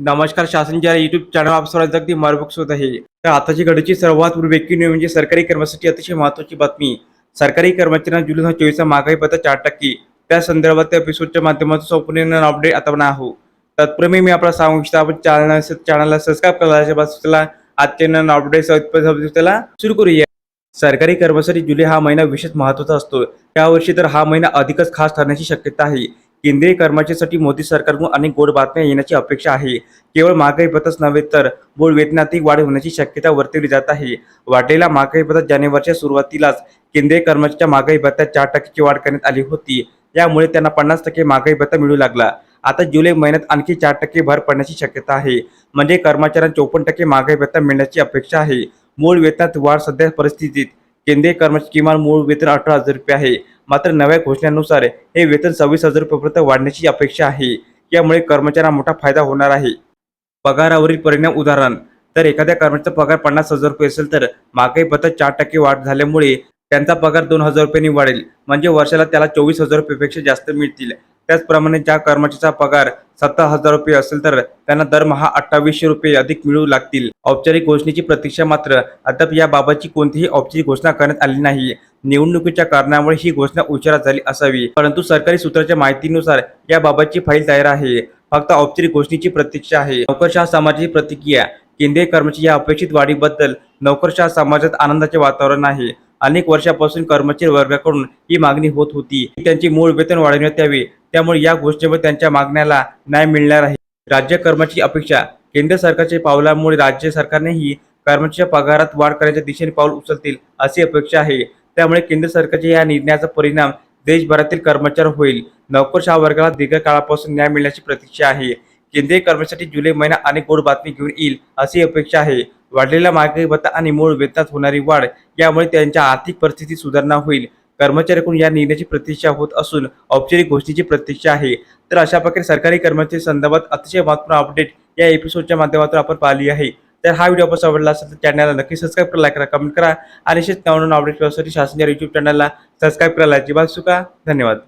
नमस्कार शासनच्या YouTube channel आप अगदी मार्गदर्शक होत आहे. तर आताची घडीची सर्वात ब्रेकिंग न्यूज म्हणजे सरकारी कर्मचाऱ्यांसाठी अतिशय महत्त्वाची बातमी. सरकारी कर्मचाऱ्यांना जुलै दोन हजार चोवीसचा महागाई भत्ता चार टक्के. त्या संदर्भात त्या एपिसोडच्या माध्यमातून संपूर्ण अपडेट आता पण आहो तत्पूर्वी मी आपल्याला सांगू इच्छितो आपण चॅनल चॅनलला सबस्क्राईब करायला बस त्याला आजच्या अपडेट सुरू करूया. सरकारी कर्मचारी जुलै हा महिना विशेष महत्त्वाचा असतो. त्यावर्षी तर हा महिना अधिकच खास ठरण्याची शक्यता आहे. केंद्रीय कर्मचाऱ्यांसाठी मोदी सरकारकडून अनेक गोड बातम्या येण्याची अपेक्षा आहे. केवळ महागाई भत्ताच नव्हे तर मूळ वेतनातही वाढ होण्याची शक्यता वर्तवली जात आहे. वाढलेला महागाई भत्ता जानेवारीच्या सुरुवातीलाच केंद्रीय कर्मचाऱ्यांच्या महागाई भत्त्यात चार टक्क्याची वाढ करण्यात आली होती. यामुळे त्यांना पन्नास टक्के महागाई भत्ता मिळू लागला. आता जुलै महिन्यात आणखी चार टक्के भर पडण्याची शक्यता आहे. म्हणजे कर्मचाऱ्यांना चोपन्न टक्के महागाई भत्ता मिळण्याची अपेक्षा आहे. मूळ वेतनात वाढ सध्या परिस्थितीत केंद्रीय कर्मचारी किमान मूळ वेतन अठरा हजार रुपये आहे. मात्र नव्या घोषणेनुसार हे वेतन सव्वीस हजार रुपयेपर्यंत वाढण्याची अपेक्षा आहे. यामुळे कर्मचाऱ्यांना मोठा फायदा होणार आहे. पगारावरील परिणाम उदाहरण तर एखाद्या कर्मचाऱ्याचा पगार पन्नास हजार रुपये असेल तर महागाई भत्ता चार टक्के वाढ झाल्यामुळे त्यांचा पगार दोन हजार रुपयांनी वाढेल. म्हणजे वर्षाला त्याला चोवीस हजार रुपयेपेक्षा जास्त मिळतील. त्याचप्रमाणे ज्या कर्मचाऱ्याचा पगार सत्तर हजार रुपये असेल तर त्यांना दरमहा अठ्ठावीसशे रुपये अधिक मिळू लागतील. औपचारिक घोषणेची प्रतीक्षा मात्र अद्याप याबाबतची कोणतीही औपचारिक घोषणा करण्यात आली नाही. निवडणुकीच्या कारणामुळे ही घोषणा उशिरा झाली असावी. परंतु सरकारी सूत्राच्या माहितीनुसार याबाबतची फाईल तयार आहे. फक्त औपचारिक घोषणेची प्रतीक्षा आहे. नोकरशाह समाजाची प्रतिक्रिया केंद्रीय कर्मचारी या अपेक्षित वाढीबद्दल नोकरशाह समाजात आनंदाचे वातावरण आहे. अनेक वर्षापासून कर्मचारी वर्गाकडून ही मागणी होत होती. त्यांची त्यांचे मूळ वेतन वाढवण्यात यावे त्यामुळे या घोषणेमुळे त्यांच्या मागण्याला न्याय मिळणार आहे. राज्य कर्मचारी अपेक्षा केंद्र सरकारच्या पावलामुळे राज्य सरकारनेही कर्मचाऱ्यांच्या पगारात वाढ करण्याच्या दिशेने पाऊल उचलतील अशी अपेक्षा आहे. त्यामुळे केंद्र सरकारच्या या निर्णयाचा परिणाम देशभरातील कर्मचारी होईल. नोकरशाह वर्गाला दीर्घकाळापासून न्याय मिळण्याची प्रतीक्षा आहे. केंद्रीय कर्मचारी जुलै महिना अनेक गोड बातमी घेऊन येईल अशी अपेक्षा आहे. वाढलेला महागाई भत्ता आणि मूळ वेतनात होणारी वाढ यामुळे त्यांच्या आर्थिक परिस्थितीत सुधारणा होईल. कर्मचाऱ्यांकडून या निर्णयाची प्रतीक्षा होत असून औपचारिक गोष्टीची प्रतीक्षा आहे. तर अशा प्रकारे सरकारी कर्मचारी संदर्भात अतिशय महत्त्वपूर्ण अपडेट या एपिसोडच्या माध्यमातून आपण पाहिली आहे. तर हा व्हिडिओ आपण आवडला असेल तर चॅनलला नक्की सबस्क्राईब करा लाईक करा कमेंट करा. आणि शेतकऱ्यांना आवडेल शासनच्या युट्यूब चॅनलला सबस्क्राईब करायला अजिबात चुका धन्यवाद.